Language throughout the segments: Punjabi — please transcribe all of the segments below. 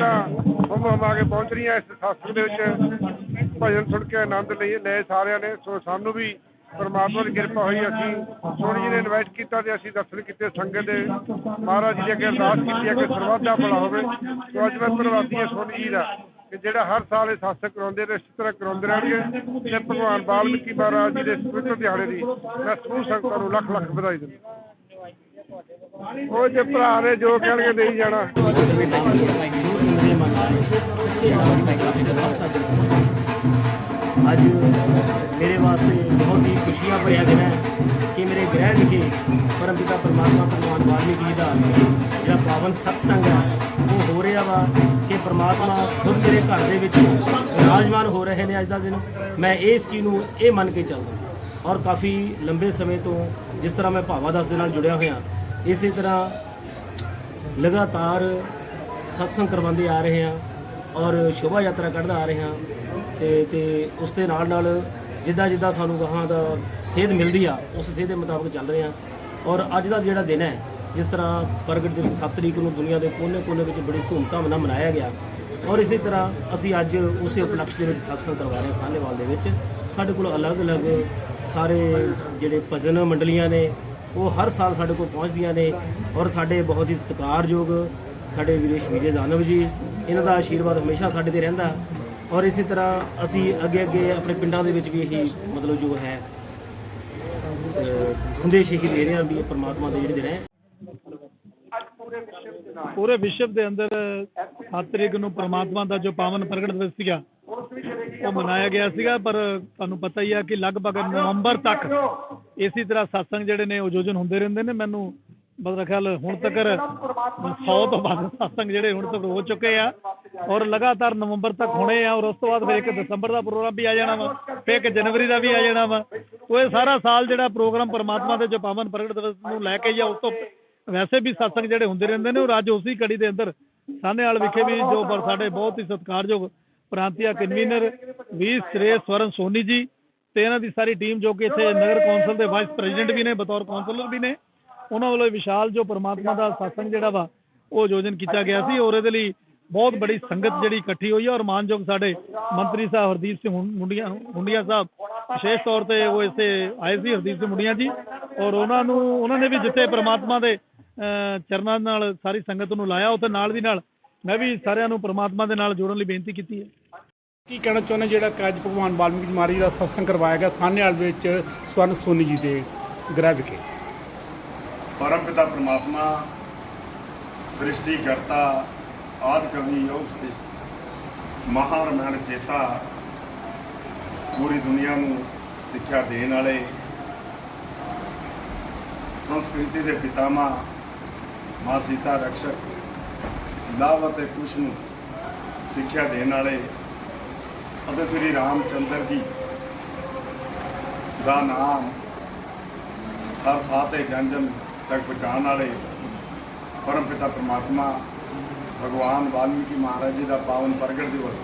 ਸੰਗਤਾਂ ਹੁਮ ਹੁਮਾ ਕੇ ਪਹੁੰਚ ਰਹੀਆਂ ਇਸ ਸਤਸੰਗ ਦੇ ਵਿੱਚ। ਭਜਨ ਸੁਣ ਕੇ ਆਨੰਦ ਲਈ ਲੈ ਸਾਰਿਆਂ ਨੇ। ਸੋ ਸਾਨੂੰ ਵੀ ਪਰਮਾਤਮਾ ਦੀ ਕਿਰਪਾ ਹੋਈ। ਅਸੀਂ ਸੋਹਣੀ ਜੀ ਨੇ ਇਨਵਾਈਟ ਕੀਤਾ ਤੇ ਅਸੀਂ ਦਰਸ਼ਨ ਕੀਤੇ ਸੰਗਤ ਦੇ। ਮਹਾਰਾਜ ਜੀ ਦੇ ਅੱਗੇ ਅਰਦਾਸ ਕੀਤੀ ਹੈ ਕਿ ਸਰਬੱਤ ਭਲਾ ਹੋਵੇ। ਸੋ ਅੱਜ ਮੈਂ ਪ੍ਰਵਾਸੀ ਹਾਂ ਸੋਹਣੀ ਜੀ ਦਾ ਕਿ ਜਿਹੜਾ ਹਰ ਸਾਲ ਇਹ ਸਤਸੰਗ ਕਰਾਉਂਦੇ ਤੇ ਇਸੇ ਤਰ੍ਹਾਂ ਕਰਾਉਂਦੇ ਰਹਿਣਗੇ ਤੇ ਭਗਵਾਨ ਵਾਲਮੀਕੀ ਮਹਾਰਾਜ ਜੀ ਦੇ ਪਵਿੱਤਰ ਦਿਹਾੜੇ ਦੀ ਮੈਂ ਸਮੂਹ ਸੰਗਤਾਂ ਨੂੰ ਲੱਖ ਲੱਖ ਵਧਾਈ ਦਿੰਦਾ। ਉਹ ਜੇ ਭਰਾ ਨੇ ਜੋ ਕਹਿਣਗੇ ਦੇਈ ਜਾਣਾ। ਅੱਜ ਮੇਰੇ ਵਾਸਤੇ ਬਹੁਤ ਹੀ ਖੁਸ਼ੀਆਂ ਭਰਿਆ ਦਿਨ ਹੈ ਕਿ ਮੇਰੇ ਗ੍ਰਹਿ ਵਿਖੇ ਪਰਮਪਿਤਾ ਪਰਮਾਤਮਾ ਭਗਵਾਨ ਵਾਲਮੀਕੀ ਜੀ ਦਾ ਜਿਹੜਾ ਪਾਵਨ ਸਤਸੰਗ ਹੈ ਉਹ ਹੋ ਰਿਹਾ ਵਾ ਕਿ ਪਰਮਾਤਮਾ ਖੁਦ ਮੇਰੇ ਘਰ ਦੇ ਵਿੱਚ ਵਿਰਾਜਮਾਨ ਹੋ ਰਹੇ ਨੇ ਅੱਜ ਦਾ ਦਿਨ। ਮੈਂ ਇਸ ਚੀਜ਼ ਨੂੰ ਇਹ ਮੰਨ ਕੇ ਚੱਲਦਾ ਔਰ ਕਾਫੀ ਲੰਬੇ ਸਮੇਂ ਤੋਂ ਜਿਸ ਤਰ੍ਹਾਂ ਮੈਂ ਭਾਵਾ ਦਾਸ ਦੇ ਨਾਲ ਜੁੜਿਆ ਹੋਇਆ ਇਸੇ ਤਰ੍ਹਾਂ ਲਗਾਤਾਰ ਸਤਸੰਗ ਕਰਵਾਉਂਦੇ ਆ ਰਹੇ ਹਾਂ ਔਰ ਸ਼ੋਭਾ ਯਾਤਰਾ ਕੱਢਦਾ ਆ ਰਹੇ ਹਾਂ ਤੇ ਤੇ ਉਸ ਦੇ ਨਾਲ ਨਾਲ ਜਿੱਦਾਂ ਜਿੱਦਾਂ ਸਾਨੂੰ ਗਾਹਾਂ ਦਾ ਸੇਧ ਮਿਲਦੀ ਆ, ਉਸ ਸੇਧ ਦੇ ਮੁਤਾਬਕ ਚੱਲ ਰਹੇ ਹਾਂ ਔਰ ਅੱਜ ਦਾ ਜਿਹੜਾ ਦਿਨ ਹੈ, ਜਿਸ ਤਰ੍ਹਾਂ ਪ੍ਰਗਟ ਦਿਵਸ 7 ਤਰੀਕ ਨੂੰ ਦੁਨੀਆ ਦੇ ਕੋਨੇ-ਕੋਨੇ ਵਿੱਚ ਬੜੀ ਧੂਮਧਾਮ ਨਾਲ ਮਨਾਇਆ ਗਿਆ ਔਰ ਇਸੇ ਤਰ੍ਹਾਂ ਅਸੀਂ ਅੱਜ ਉਸੇ ਉਪਲਕਸ਼ ਦੇ ਵਿੱਚ ਸਤਸੰਗ ਕਰਵਾ ਰਹੇ ਹਾਂ ਸਾਹਨੇਵਾਲ ਦੇ ਵਿੱਚ, ਸਾਡੇ ਕੋਲ ਅਲੱਗ-ਅਲੱਗ ਸਾਰੇ ਜਿਹੜੇ ਭਜਨ ਮੰਡਲੀਆਂ ਨੇ ਉਹ ਹਰ ਸਾਲ ਸਾਡੇ ਕੋਲ ਪਹੁੰਚਦੀਆਂ ਨੇ ਔਰ ਸਾਡੇ ਬਹੁਤ ਹੀ ਸਤਿਕਾਰਯੋਗ ਸਾਡੇ ਵੀਰੇਸ਼ ਵਿਜੇ ਦਾਨਵ ਜੀ, ਇਹਨਾਂ ਦਾ ਆਸ਼ੀਰਵਾਦ ਹਮੇਸ਼ਾ ਸਾਡੇ ਤੇ ਰਹਿੰਦਾ। ਔਰ ਇਸੇ ਤਰ੍ਹਾਂ ਅਸੀਂ ਅੱਗੇ ਅੱਗੇ ਆਪਣੇ ਪਿੰਡਾਂ ਦੇ ਵਿੱਚ ਵੀ ਇਹੀ ਮਤਲਬ ਜੋ ਹੈ ਸੰਦੇਸ਼ ਇਹੀ ਦੇ ਰਹੇ ਹਾਂ ਵੀ ਪਰਮਾਤਮਾ ਦੇ ਜਿਹੜੇ ਦੇ ਰਹੇ ਪੂਰੇ ਵਿਸ਼ਵ ਦੇ ਅੰਦਰ 7 ਤਰੀਕ ਨੂੰ ਪ੍ਰਮਾਤਮਾ ਦਾ ਜੋ ਪਾਵਨ ਪ੍ਰਗਟ ਦਿਵਸ ਸੀਗਾ, ਉਹ ਮਨਾਇਆ ਗਿਆ ਸੀਗਾ, ਪਰ ਤੁਹਾਨੂੰ ਪਤਾ ਹੀ ਆ ਕਿ ਲਗਭਗ ਨਵੰਬਰ ਤੱਕ ਇਸੇ ਤਰ੍ਹਾਂ satsang ਜਿਹੜੇ ਨੇ ਆਯੋਜਨ ਹੁੰਦੇ ਰਹਿੰਦੇ ਨੇ ਮੈਨੂੰ ਮਤਲਬ ਖਿਆਲ ਹੁਣ ਤੱਕ 100 ਤੋਂ ਵੱਧ satsang ਜਿਹੜੇ ਹੁਣ ਤੱਕ ਹੋ ਚੁੱਕੇ ਆ ਔਰ ਲਗਾਤਾਰ ਨਵੰਬਰ ਤੱਕ ਹੋਣੇ ਆ ਔਰ ਉਸ ਤੋਂ ਬਾਅਦ ਫਿਰ ਇੱਕ ਦਸੰਬਰ ਦਾ ਪ੍ਰੋਗਰਾਮ ਵੀ ਆ ਜਾਣਾ ਵਾ ਫਿਰ ਇੱਕ ਜਨਵਰੀ ਦਾ ਵੀ ਆ ਜਾਣਾ ਵਾ। ਉਹ ਇਹ ਸਾਰਾ ਸਾਲ ਜਿਹੜਾ ਪ੍ਰੋਗਰਾਮ ਪਰਮਾਤਮਾ ਦੇ ਜੋ ਪਾਵਨ ਪ੍ਰਗਟ ਦਿਵਸ ਨੂੰ ਲੈ ਕੇ ਜਾਂ ਉਸ ਤੋਂ ਵੈਸੇ ਵੀ satsang ਜਿਹੜੇ ਹੁੰਦੇ ਰਹਿੰਦੇ ਨੇ ਉਹ ਅੱਜ ਉਸੇ ਕੜੀ ਦੇ ਅੰਦਰ ਸਾਹਨੇਵਾਲ ਵਿਖੇ ਵੀ ਜੋ ਪਰ ਸਾਡੇ ਬਹੁਤ ਹੀ ਸਤਿਕਾਰਯੋਗ ਪ੍ਰਾਂਤੀਆ ਕਨਵੀਨਰ ਵੀ ਸ੍ਰੇ ਸਵਰਨ ਸੋਨੀ ਜੀ ਤੇ ਇਹਨਾਂ ਦੀ ਸਾਰੀ ਟੀਮ ਜੋ ਕਿ ਇੱਥੇ ਨਗਰ ਕੌਂਸਲ ਦੇ ਵਾਈਸ ਪ੍ਰੈਜ਼ੀਡੈਂਟ ਵੀ ਨੇ ਬਤੌਰ ਕੌਂਸਲਰ ਵੀ ਨੇ ਉਹਨਾਂ ਵੱਲੋਂ ਵਿਸ਼ਾਲ ਜੋ ਪ੍ਰਮਾਤਮਾ ਦਾ satsang ਜਿਹੜਾ ਵਾ ਉਹ ਆਯੋਜਨ ਕੀਤਾ ਗਿਆ ਸੀ ਔਰ ਇਹਦੇ ਲਈ ਬਹੁਤ ਬੜੀ ਸੰਗਤ ਜਿਹੜੀ ਇਕੱਠੀ ਹੋਈ ਹੈ ਔਰ ਮਾਨਯੋਗ ਸਾਡੇ ਮੰਤਰੀ ਸਾਹਿਬ ਹਰਦੀਪ ਸਿੰਘ ਮੁੰਡੀਆਂ ਮੁੰਡੀਆਂ ਸਾਹਿਬ ਵਿਸ਼ੇਸ਼ ਤੌਰ ਤੇ ਉਹ ਇਸੇ ਆਏ ਸੀ ਹਰਦੀਪ ਸਿੰਘ ਮੁੰਡੀਆਂ ਜੀ ਔਰ ਉਹਨਾਂ ਨੂੰ ਉਹਨਾਂ ਨੇ ਵੀ ਜਿੱਥੇ ਪ੍ਰਮਾਤਮਾ ਦੇ ਚਰਨਾਂ ਨਾਲ ਸਾਰੀ ਸੰਗਤ ਨੂੰ ਲਾਇਆ ਉੱਥੇ ਨਾਲ ਦੀ ਨਾਲ ਮੈਂ ਵੀ ਸਾਰਿਆਂ ਨੂੰ ਪ੍ਰਮਾਤਮਾ ਦੇ ਨਾਲ ਜੋੜਨ ਲਈ ਬੇਨਤੀ ਕੀਤੀ ਹੈ। ਕੀ ਕਹਿਣਾ ਚਾਹੁੰਦੇ ਜਿਹੜਾ ਅੱਜ ਭਗਵਾਨ ਵਾਲਮੀਕੀ ਜੀ ਦਾ ਸਤਸੰਗ ਕਰਵਾਇਆ ਗਿਆ ਸਾਹਨੇਵਾਲ ਵਿੱਚ ਸਵਰਨ ਸੋਨੀ ਜੀ ਦੇ ਗ੍ਰਹਿ ਵਿਖੇ। ਪਰਮ ਪਿਤਾ ਪ੍ਰਮਾਤਮਾ, ਸ੍ਰਿਸ਼ਟੀ ਕਰਤਾ, ਆਦ ਕਵੀ ਯੋਗ ਸ੍ਰਿਸ਼ਟ ਮਹਾਰਮਣ ਚੇਤਾ ਪੂਰੀ ਦੁਨੀਆ ਨੂੰ ਸਿੱਖਿਆ ਦੇਣ ਵਾਲੇ, ਸੰਸਕ੍ਰਿਤੀ ਦੇ ਪਿਤਾਮਾ ਮਾਂ ਸੀਤਾ ਰਕਸ਼ਕ, ਲਾਭ ਅਤੇ ਕੁਸ਼ ਨੂੰ ਸਿੱਖਿਆ ਦੇਣ ਵਾਲੇ ਅਤੇ ਸ੍ਰੀ ਰਾਮਚੰਦਰ ਜੀ ਦਾ ਨਾਮ ਹਰ ਥਾਂ ਤੇ ਜਨ ਜਨ ਤੱਕ ਪਹੁੰਚਾਉਣ ਵਾਲੇ ਪਰਮ ਪਿਤਾ ਪ੍ਰਮਾਤਮਾ, ਭਗਵਾਨ ਵਾਲਮੀਕੀ ਮਹਾਰਾਜ ਜੀ ਦਾ ਪਾਵਨ ਪ੍ਰਗਟ ਦਿਵਸ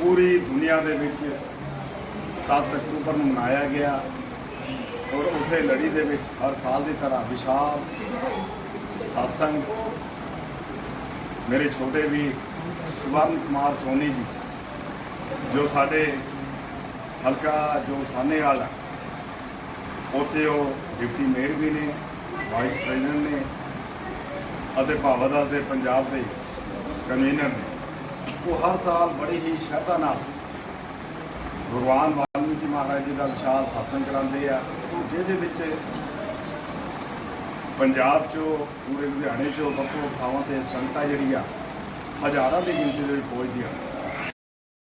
ਪੂਰੀ ਦੁਨੀਆ ਦੇ ਵਿੱਚ 7 ਅਕਤੂਬਰ ਨੂੰ ਮਨਾਇਆ ਗਿਆ ਔਰ ਉਸੇ ਲੜੀ ਦੇ ਵਿੱਚ ਹਰ ਸਾਲ ਦੀ ਤਰ੍ਹਾਂ ਵਿਸ਼ਾਲ satsang ਮੇਰੇ ਛੋਟੇ ਵੀ ਸੁਵਰਨ ਕੁਮਾਰ ਸੋਨੀ ਜੀ ਜੋ ਸਾਡੇ ਹਲਕਾ, ਜੋ ਸਾਨੇਵਾਲ ਹੈ ਉੱਥੇ ਉਹ ਡਿਪਟੀ ਮੇਅਰ ਵੀ ਨੇ, ਵਾਈਸ ਪ੍ਰੈਜ਼ੀਡੈਂਟ ਨੇ ਅਤੇ ਭਾਵਾਦਾ ਦੇ ਪੰਜਾਬ ਦੇ ਕਨਵੀਨਰ ਨੇ। ਉਹ ਹਰ ਸਾਲ ਬੜੀ ਹੀ ਸ਼ਰਧਾ ਨਾਲ ਭਗਵਾਨ ਵਾਲਮੀਕੀ ਮਹਾਰਾਜ ਜੀ ਦਾ ਵਿਸ਼ਾਲ ਸ਼ਾਸਨ ਕਰਾਉਂਦੇ ਆ, ਜਿਹਦੇ ਵਿੱਚ ਪੰਜਾਬ ਚੋਂ, ਪੂਰੇ ਲੁਧਿਆਣੇ ਚੋਂ ਵੱਖ ਵੱਖ ਥਾਵਾਂ ਤੇ ਸੰਗਤਾਂ ਜਿਹੜੀਆਂ ਹਜ਼ਾਰਾਂ ਦੀ ਗਿਣਤੀ ਦੇ ਵਿੱਚ ਪਹੁੰਚਦੀਆਂ